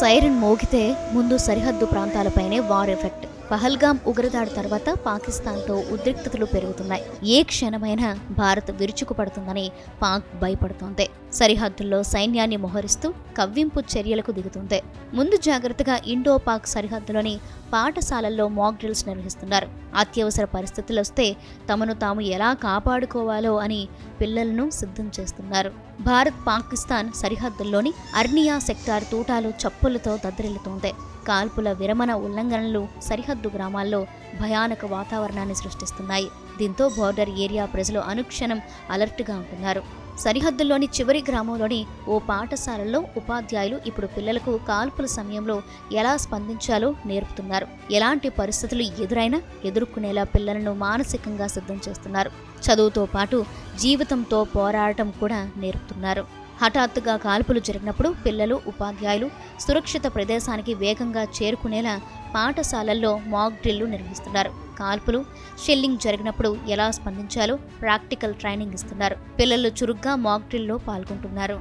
Siren మోగితే ముందు సరిహద్దు ప్రాంతాలపైనే war effect. Pahalgam ఉగ్రదాడి తర్వాత పాకిస్తాన్తో ఉద్రిక్తతలు పెరుగుతున్నాయి. ఏ క్షణమైనా భారత్ విరుచుకుపడుతుందని పాక్ భయపడుతోంది. సరిహద్దుల్లో సైన్యాన్ని మోహరిస్తూ కవ్వింపు చర్యలకు దిగుతుంది. ముందు జాగ్రత్తగా ఇండో పాక్ సరిహద్దులోని పాఠశాలల్లో మాక్ డ్రిల్స్ నిర్వహిస్తున్నారు. అత్యవసర పరిస్థితులు వస్తే తమను తాము ఎలా కాపాడుకోవాలో అని పిల్లలను సిద్ధం చేస్తున్నారు. భారత్ పాకిస్తాన్ సరిహద్దుల్లోని అర్నియా సెక్టార్ తూటాలు చప్పులతో దద్దరిల్లుతోంది. కాల్పుల విరమణ ఉల్లంఘనలు సరిహద్దు గ్రామాల్లో భయానక వాతావరణాన్ని సృష్టిస్తున్నాయి. దీంతో బోర్డర్ ఏరియా ప్రజలు అనుక్షణం అలర్ట్గా ఉంటున్నారు. సరిహద్దుల్లోని చివరి గ్రామంలోని ఓ పాఠశాలలో ఉపాధ్యాయులు ఇప్పుడు పిల్లలకు కాల్పుల సమయంలో ఎలా స్పందించాలో నేర్పుతున్నారు. ఎలాంటి పరిస్థితులు ఎదురైనా ఎదుర్కొనేలా పిల్లలను మానసికంగా సిద్ధం చేస్తున్నారు. చదువుతో పాటు జీవితంతో పోరాడటం కూడా నేర్పుతున్నారు. హఠాత్తుగా కాల్పులు జరిగినప్పుడు పిల్లలు ఉపాధ్యాయులు సురక్షిత ప్రదేశానికి వేగంగా చేరుకునేలా పాఠశాలల్లో మాక్ డ్రిల్లు నిర్వహిస్తున్నారు. కాల్పులు షెల్లింగ్ జరిగినప్పుడు ఎలా స్పందించాలో ప్రాక్టికల్ ట్రైనింగ్ ఇస్తున్నారు. పిల్లలు చురుగ్గా మాక్ డ్రిల్లో పాల్గొంటున్నారు.